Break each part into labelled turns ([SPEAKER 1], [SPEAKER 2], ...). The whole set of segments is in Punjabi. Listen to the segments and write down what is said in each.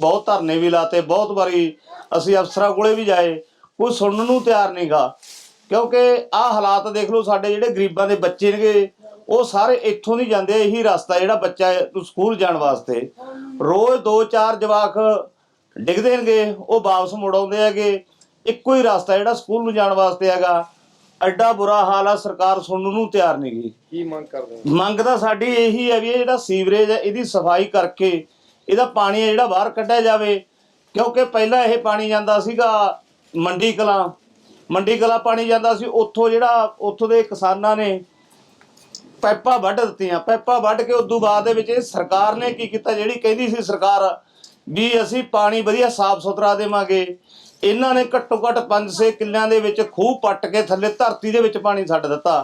[SPEAKER 1] ਬਹੁਤ ਧਰਨੇ ਵੀ ਲਾਤੇ ਬਹੁਤ ਵਾਰੀ ਅਸੀਂ ਅਫਸਰਾਂ ਕੋਲੇ ਵੀ ਜਾਏ ਕੋਈ ਸੁਣਨ ਨੂੰ ਤਿਆਰ ਨਹੀਂਗਾ ਕਿਉਂਕਿ ਆਹ ਹਾਲਾਤ ਦੇਖ ਲਓ ਸਾਡੇ ਜਿਹੜੇ ਗਰੀਬਾਂ ਦੇ ਬੱਚੇ ਨੇਗੇ ਉਹ ਸਾਰੇ ਇੱਥੋਂ ਦੀ ਜਾਂਦੇ ਆ ਇਹੀ ਰਸਤਾ ਜਿਹੜਾ ਬੱਚਾ ਸਕੂਲ ਜਾਣ ਵਾਸਤੇ। ਰੋਜ਼ ਦੋ ਚਾਰ ਜਵਾਕ ਡਿੱਗਦੇ ਨੇਗੇ ਉਹ ਵਾਪਸ ਮੁੜ ਆਉਂਦੇ ਹੈਗੇ। ਇੱਕੋ ਹੀ ਰਸਤਾ ਜਿਹੜਾ ਸਕੂਲ ਨੂੰ ਜਾਣ ਵਾਸਤੇ ਹੈਗਾ। ਐਡਾ ਬੁਰਾ ਹਾਲ ਆ ਸਰਕਾਰ ਸੁਣਨ ਨੂੰ ਤਿਆਰ ਨਹੀਂਗੀ
[SPEAKER 2] ਕੀ ਮੰਗ ਕਰਦੇ
[SPEAKER 1] ਮੰਗ ਤਾਂ ਸਾਡੀ ਇਹੀ ਹੈ ਵੀ ਇਹ ਜਿਹੜਾ ਸੀਵਰੇਜ ਹੈ ਇਹਦੀ ਸਫ਼ਾਈ ਕਰਕੇ ਇਹਦਾ ਪਾਣੀ ਹੈ ਜਿਹੜਾ ਬਾਹਰ ਕੱਢਿਆ ਜਾਵੇ, ਕਿਉਂਕਿ ਪਹਿਲਾਂ ਇਹ ਪਾਣੀ ਜਾਂਦਾ ਸੀਗਾ ਮੰਡੀ ਕਲਾਂ। ਮੰਡੀ ਕਲਾਂ ਪਾਣੀ ਜਾਂਦਾ ਸੀ, ਉੱਥੋਂ ਜਿਹੜਾ, ਉੱਥੋਂ ਦੇ ਕਿਸਾਨਾਂ ਨੇ ਪੈਪਾਂ ਵੱਢ ਦਿੱਤੀਆਂ। ਪੈਪਾਂ ਵੱਢ ਕੇ ਉਦੋਂ ਬਾਅਦ ਦੇ ਵਿੱਚ ਇਹ ਸਰਕਾਰ ਨੇ ਕੀ ਕੀਤਾ, ਜਿਹੜੀ ਕਹਿੰਦੀ ਸੀ ਸਰਕਾਰ ਵੀ ਅਸੀਂ ਪਾਣੀ ਵਧੀਆ ਸਾਫ਼ ਸੁਥਰਾ ਦੇਵਾਂਗੇ, ਇਹਨਾਂ ਨੇ ਘੱਟੋ ਘੱਟ 5-6 ਕਿੱਲਿਆਂ ਦੇ ਵਿੱਚ ਖੂਹ ਪੱਟ ਕੇ ਥੱਲੇ ਧਰਤੀ ਦੇ ਵਿੱਚ ਪਾਣੀ ਛੱਡ ਦਿੱਤਾ।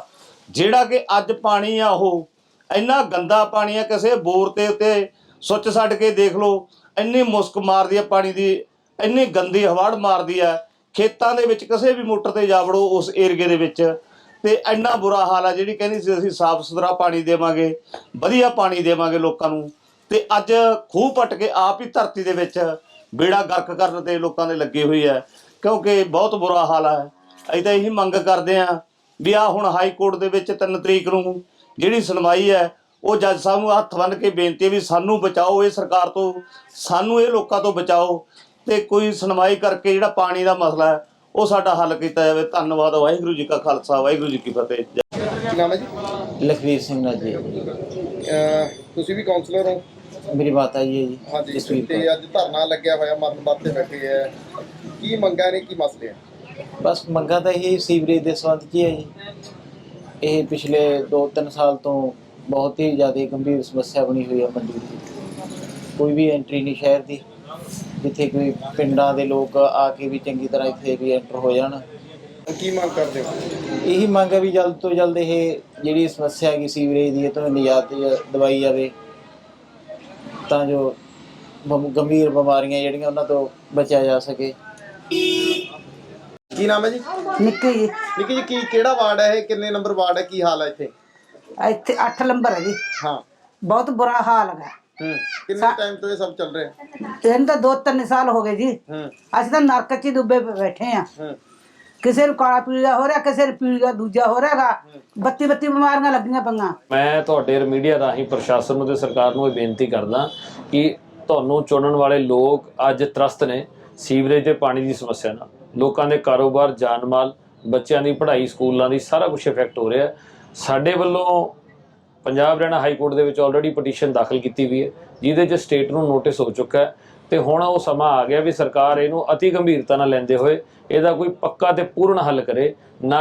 [SPEAKER 1] ਜਿਹੜਾ ਕਿ ਅੱਜ ਪਾਣੀ ਆ ਉਹ ਇੰਨਾ ਗੰਦਾ ਪਾਣੀ ਆ, ਕਿਸੇ ਬੋਰ ਤੇ ਉੱਤੇ ਸੁੱਚ ਛੱਡ ਕੇ ਦੇਖ ਲਓ, ਇੰਨੀ ਮੁਸਕ ਮਾਰਦੀ ਹੈ ਪਾਣੀ ਦੀ, ਇੰਨੀ ਗੰਦੀ ਹਵਾੜ ਮਾਰਦੀ ਹੈ, ਖੇਤਾਂ ਦੇ ਵਿੱਚ ਕਿਸੇ ਵੀ ਮੋਟਰ ਤੇ ਜਾ ਵੜੋ ਉਸ ਏਰੀਏ ਦੇ ਵਿੱਚ, ਤੇ ਇੰਨਾ ਬੁਰਾ ਹਾਲ ਆ ਜਿਹੜੀ ਕਹਿੰਦੀ ਸੀ ਅਸੀਂ ਸਾਫ਼ ਸੁਥਰਾ ਪਾਣੀ ਦੇਵਾਂਗੇ, ਵਧੀਆ ਪਾਣੀ ਦੇਵਾਂਗੇ ਲੋਕਾਂ ਨੂੰ, ਤੇ ਅੱਜ ਖੂਹ ਪੱਟ ਕੇ ਆਪ ਹੀ ਧਰਤੀ ਦੇ ਵਿੱਚ ਬੇੜਾ ਗਰਕ ਕਰਨ ਤੇ ਲੋਕਾਂ ਦੇ ਲੱਗੇ ਹੋਈ ਹੈ, ਕਿਉਂਕਿ ਬਹੁਤ ਬੁਰਾ ਹਾਲ ਹੈ। ਅਸੀਂ ਤਾਂ ਇਹੀ ਮੰਗ ਕਰਦੇ ਆ ਵੀ ਆ ਹੁਣ ਹਾਈ ਕੋਰਟ ਦੇ ਵਿੱਚ 3 ਤਰੀਕ ਨੂੰ ਜਿਹੜੀ ਸੁਣਵਾਈ ਹੈ ਉਹ ਜੱਜ ਸਾਹਿਬ ਨੂੰ ਹੱਥ ਬੰਨ੍ਹ ਕੇ ਬੇਨਤੀ ਵੀ ਸਾਨੂੰ ਬਚਾਓ ਇਹ ਸਰਕਾਰ ਤੋਂ ਸਾਨੂੰ ਇਹ ਲੋਕਾਂ ਤੋਂ ਬਚਾਓ ਤੇ ਕੋਈ ਸੁਣਵਾਈ ਕਰਕੇ ਜਿਹੜਾ ਪਾਣੀ ਦਾ ਮਸਲਾ ਹੈ ਉਹ ਸਾਡਾ ਹੱਲ ਕੀਤਾ ਜਾਵੇ। ਧੰਨਵਾਦ ਵਾਹਿਗੁਰੂ ਜੀ ਕਾ ਖਾਲਸਾ ਵਾਹਿਗੁਰੂ ਜੀ ਕੀ ਫਤਿਹ।
[SPEAKER 2] ਕੀ ਨਾਮ ਹੈ ਜੀ?
[SPEAKER 3] ਲਖਵੀਰ ਸਿੰਘ ਨਾਲ ਜੀ।
[SPEAKER 2] ਅਹ ਤੁਸੀਂ ਵੀ ਕਾਉਂਸਲਰ ਹੋ?
[SPEAKER 3] ਮੇਰੀ ਮਾਤਾ ਜੀ ਹੈ ਜੀ
[SPEAKER 2] ਹਾਂਜੀ ਤੇ ਅੱਜ ਧਰਨਾ ਲੱਗਿਆ ਹੋਇਆ ਮਰਨ ਬਾਤੇ ਬੈਠੇ ਹੈ ਕੀ ਮੰਗਾਂ ਨੇ ਕੀ ਮਸਲੇ
[SPEAKER 3] ਕੌਰ। ਬਸ ਮੰਗਾ ਤਾਂ ਇਹ ਸੀਵਰੇਜ ਦੇ ਸੰਬੰਧ 'ਚ ਹੀ ਹੈ ਜੀ। ਇਹ ਪਿਛਲੇ 2-3 ਸਾਲ ਤੋਂ ਬਹੁਤ ਹੀ ਜ਼ਿਆਦਾ ਗੰਭੀਰ ਸਮੱਸਿਆ ਬਣੀ ਹੋਈ ਹੈ ਮੰਡੀ ਦੀ। ਕੋਈ ਵੀ ਐਂਟਰੀ ਨਹੀਂ ਸ਼ਹਿਰ ਦੀ। ਜਿੱਥੇ ਕੋਈ ਪਿੰਡਾਂ ਦੇ ਲੋਕ ਆ ਕੇ ਵੀ ਚੰਗੀ ਤਰ੍ਹਾਂ ਇੱਥੇ ਵੀ ਐਂਟਰ ਹੋ ਜਾਣ।
[SPEAKER 2] ਕੀ ਮੰਗ ਕਰਦੇ ਹੋ?
[SPEAKER 3] ਇਹੀ ਮੰਗ ਹੈ ਵੀ ਜਲਦ ਤੋਂ ਜਲਦ ਇਹ ਜਿਹੜੀ ਸਮੱਸਿਆ ਹੈਗੀ ਸੀਵਰੇਜ ਦੀ ਇਹ ਤੋਂ ਨਿਜਾਤ ਦਵਾਈ ਜਾਵੇ ਤਾਂ ਜੋ ਗੰਭੀਰ ਬਿਮਾਰੀਆਂ ਜਿਹੜੀਆਂ ਉਹਨਾਂ ਤੋਂ ਬਚਿਆ ਜਾ ਸਕੇ।
[SPEAKER 2] ਕੀ ਨਾਮ ਹੈ ਜੀ?
[SPEAKER 4] ਨਿੱਕੀ ਜੀ।
[SPEAKER 2] ਨਿੱਕੀ ਜੀ ਕੀ ਕਿਹੜਾ ਵਾਰਡ ਹੈ ਇਹ? ਕਿੰਨੇ ਨੰਬਰ ਵਾਰਡ ਹੈ? ਕੀ ਹਾਲ ਹੈ ਇੱਥੇ?
[SPEAKER 4] ਇੱਥੇ 8 ਨੰਬਰ ਹੈ ਜੀ।
[SPEAKER 2] ਹਾਂ।
[SPEAKER 4] ਬਹੁਤ ਬੁਰਾ ਹਾਲ ਹੈ
[SPEAKER 2] ਹੂੰ। ਕਿੰਨੇ ਟਾਈਮ ਤੋਂ ਇਹ ਸਭ ਚੱਲ ਰਿਹਾ? ਹੈ
[SPEAKER 4] ਇਹਨੂੰ ਤਾਂ ਦੋ ਤਿੰਨ ਸਾਲ ਹੋ ਗਏ ਜੀ।
[SPEAKER 2] ਹੂੰ।
[SPEAKER 4] ਅਸੀਂ ਤਾਂ ਨਰਕ 'ਚ ਹੀ ਡੁੱਬੇ ਪਏ ਬੈਠੇ ਆ
[SPEAKER 2] ਹੂੰ।
[SPEAKER 4] ਕਿਸੇ ਨੂੰ ਕਾਲਾ ਪੀਲੀਆ ਹੋ ਰਿਹਾ ਕਿਸੇ ਨੂੰ ਪੀਲੀਆ ਦੂਜਾ ਹੋ ਰਿਹਾਗਾ ਬੱਤੀ ਬੱਤੀ ਬਿਮਾਰੀਆਂ ਲੱਗੀਆਂ ਪਈਆਂ।
[SPEAKER 5] ਮੈਂ ਤੁਹਾਡੇ ਮੀਡੀਆ ਰਾਹੀਂ ਪ੍ਰਸ਼ਾਸਨ ਨੂੰ ਤੇ ਸਰਕਾਰ ਨੂੰ ਇਹ ਬੇਨਤੀ ਕਰਦਾ ਕਿ ਤੁਹਾਨੂੰ ਚੁਣਨ ਵਾਲੇ ਲੋਕ ਅੱਜ ਤਰਸਤ ਨੇ ਸੀਵਰੇਜ ਦੇ ਪਾਣੀ ਦੀ ਸਮੱਸਿਆ ਨਾਲ। ਲੋਕਾਂ ਦੇ ਕਾਰੋਬਾਰ ਜਾਨ ਮਾਲ ਬੱਚਿਆਂ ਦੀ ਪੜ੍ਹਾਈ ਸਕੂਲਾਂ ਦੀ ਸਾਰਾ ਕੁਝ ਇਫੈਕਟ ਹੋ ਰਿਹਾ। ਹੈ। ਸਾਡੇ ਵੱਲੋਂ ਪੰਜਾਬ ਹਰਿਆਣਾ ਹਾਈ ਕੋਰਟ ਦੇ ਵਿੱਚ ਆਲਰੇਡੀ ਪਟੀਸ਼ਨ ਦਾਖਲ ਕੀਤੀ ਵੀ ਹੈ, ਜਿਹਦੇ 'ਚ ਸਟੇਟ ਨੂੰ ਨੋਟਿਸ ਹੋ ਚੁੱਕਾ ਹੈ ਤੇ ਹੁਣ ਉਹ ਸਮਾਂ ਆ ਗਿਆ ਵੀ ਸਰਕਾਰ ਇਹਨੂੰ ਅਤੀ ਗੰਭੀਰਤਾ ਨਾਲ ਲੈਂਦੇ ਹੋਏ ਇਹਦਾ ਕੋਈ ਪੱਕਾ ਤੇ ਪੂਰਨ ਹੱਲ ਕਰੇ, ਨਾ